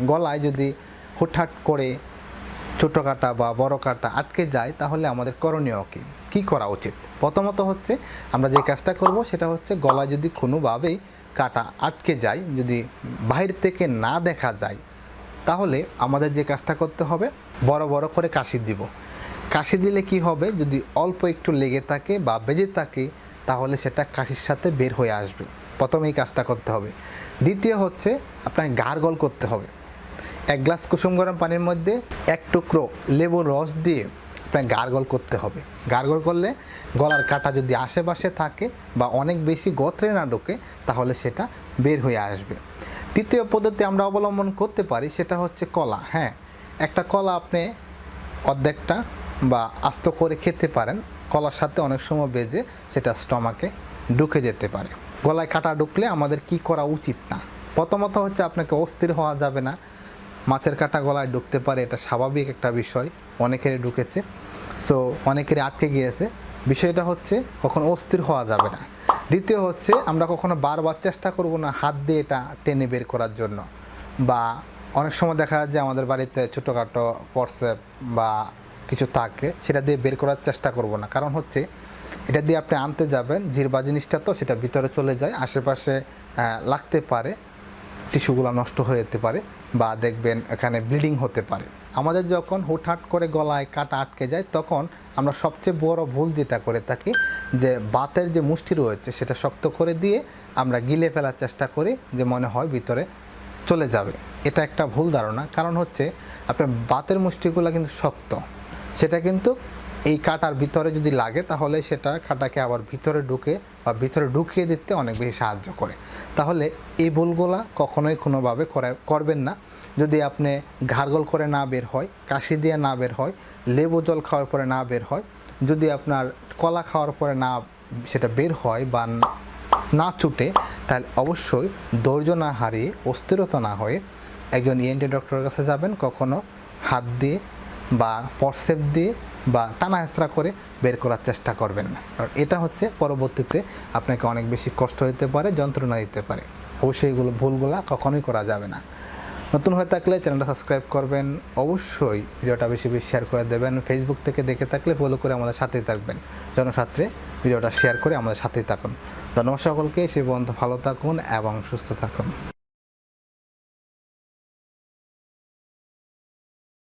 গলায় যদি হুটহাট করে ছোটো কাটা বা বড় কাটা আটকে যায়, তাহলে আমাদের করণীয় কি? কী করা উচিত? প্রথমত হচ্ছে আমরা যে কাজটা করব সেটা হচ্ছে গলায় যদি কোনোভাবেই কাটা আটকে যায়, যদি বাইর থেকে না দেখা যায়, তাহলে আমাদের যে কাজটা করতে হবে, বড় বড় করে কাশি দিব। কাশি দিলে কি হবে? যদি অল্প একটু লেগে থাকে বা বেজে থাকে, তাহলে সেটা কাশির সাথে বের হয়ে আসবে। প্রথমেই কাজটা করতে হবে। দ্বিতীয় হচ্ছে আপনাকে গার্গল করতে হবে। এক গ্লাস কুসুম গরম পানির মধ্যে এক টুকরো লেবুর রস দিয়ে আপনাকে গার্গল করতে হবে। গার্গল করলে গলার কাটা যদি আশেপাশে থাকে বা অনেক বেশি গোত্রে না ঢোকে, তাহলে সেটা বের হয়ে আসবে। তৃতীয় পদ্ধতি আমরা অবলম্বন করতে পারি সেটা হচ্ছে কলা। হ্যাঁ একটা কলা আপনি অর্ধেকটা বা আস্ত করে খেতে পারেন। কলার সাথে অনেক সময় বেজে সেটা স্টমাকে ঢুকে যেতে পারে। গলায় কাটা ঢুকলে আমাদের কি করা উচিত না? প্রথমত হচ্ছে আপনাকে অস্থির হওয়া যাবে না। মাছের কাটা গলায় ঢুকতে পারে, এটা স্বাভাবিক একটা বিষয়, অনেকেরই ঢুকেছে। সো অনেকেরই আটকে গিয়েছে। বিষয়টা হচ্ছে, কখনো অস্থির হওয়া যাবে না। দ্বিতীয় হচ্ছে, আমরা কখনো বারবার চেষ্টা করব না হাত দিয়ে এটা টেনে বের করার জন্য। বা অনেক সময় দেখা যায় যে আমাদের বাড়িতে ছোটোখাটো পটসেপ বা কিছু থাকে, সেটা দিয়ে বের করার চেষ্টা করব না। কারণ হচ্ছে, এটা দিয়ে আপনি আনতে যাবেন জিরবা জিনিসটা তো সেটা ভিতরে চলে যায়, আশেপাশে লাগতে পারে। টিস্যুগুলো নষ্ট হয়ে যেতে পারে বা দেখবেন এখানে ব্লিডিং হতে পারে। আমাদের যখন হুটহাট করে গলায় কাটা আটকে যায়, তখন আমরা সবচেয়ে বড় ভুল যেটা করে থাকি, যে বাতের যে মুষ্টি রয়েছে সেটা শক্ত করে দিয়ে আমরা গিলে ফেলার চেষ্টা করি, যে মনে হয় ভিতরে চলে যাবে। এটা একটা ভুল ধারণা। কারণ হচ্ছে, আপনার বাতের মুষ্টিগুলো কিন্তু শক্ত। সেটা কিন্তু এই কাটার ভিতরে যদি লাগে, তাহলে সেটা কাটাকে আবার ভিতরে ঢুকে বা ভিতরে ঢুকিয়ে দিতে অনেক বেশি সাহায্য করে। তাহলে এই ভুলগুলা কখনোই কোনোভাবে করে, করবেন না। যদি আপনি ঘাড়গোল করে না বের হয়, কাশি দিয়ে না বের হয়, লেবু জল খাওয়ার পরে না বের হয়, যদি আপনার কলা খাওয়ার পরে না সেটা বের হয় বা না ছুটে, তাহলে অবশ্যই ধৈর্য না হারিয়ে, অস্থিরতা না হয়ে একজন ইএনটি ডক্টরের কাছে যাবেন। কখনো হাত দিয়ে বা পরসেপ দিয়ে বা টানা হেঁচড়া করে বের করার চেষ্টা করবেন না। কারণ এটা হচ্ছে পরবর্তীতে আপনাকে অনেক বেশি কষ্ট হতে পারে, যন্ত্রণা দিতে পারে। অবশ্যই এগুলো ভুলগুলা কখনোই করা যাবে না। নতুন হয়ে থাকলে চ্যানেলটা সাবস্ক্রাইব করবেন। অবশ্যই ভিডিওটা বেশি বেশি শেয়ার করে দেবেন। ফেসবুক থেকে দেখে থাকলে ফলো করে আমাদের সাথেই থাকবেন। জনসাত্রে ভিডিওটা শেয়ার করে আমাদের সাথেই থাকুন। ধন্যবাদ সকলকে। সে বন্ধু ভালো থাকুন এবং সুস্থ থাকুন।